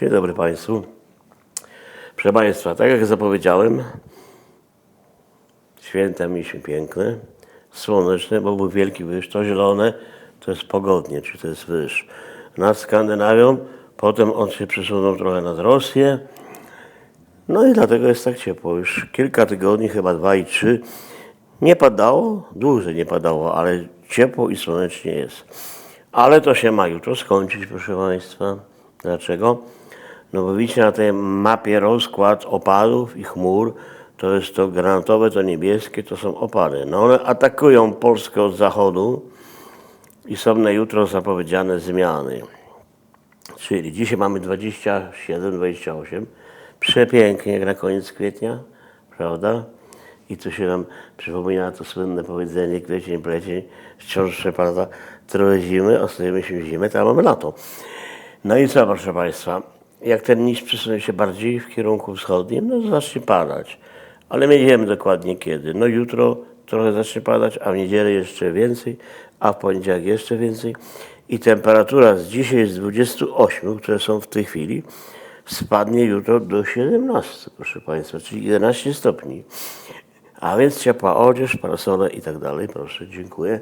Dzień dobry Państwu. Proszę Państwa, tak jak zapowiedziałem, święta mieliśmy piękne, słoneczne, bo był wielki wyż. To zielone to jest pogodnie, czy to jest wyż. Nad Skandynawią, potem on się przesunął trochę nad Rosję. No i dlatego jest tak ciepło. Już kilka tygodni, chyba dwa i trzy, nie padało, dłużej nie padało, ale ciepło i słonecznie jest. Ale to się ma jutro skończyć, proszę Państwa. Dlaczego? No bo widzicie na tej mapie rozkład opadów i chmur, to jest to granatowe, to niebieskie, to są opady. No one atakują Polskę od zachodu i są na jutro zapowiedziane zmiany. Czyli dzisiaj mamy 27, 28. Przepięknie jak na koniec kwietnia, prawda? I tu się nam przypomina to słynne powiedzenie kwiecień, plecień, wciąż przepada trochę zimy, ostajemy się zimę, to mamy lato. No i co, proszę Państwa, jak ten niż przesunie się bardziej w kierunku wschodnim, no zacznie padać. Ale nie wiemy dokładnie kiedy. No jutro trochę zacznie padać, a w niedzielę jeszcze więcej, a w poniedziałek jeszcze więcej. I temperatura z dzisiaj z 28, które są w tej chwili, spadnie jutro do 17, proszę Państwa, czyli 11 stopni. A więc ciepła odzież, parasole i tak dalej. Proszę, dziękuję.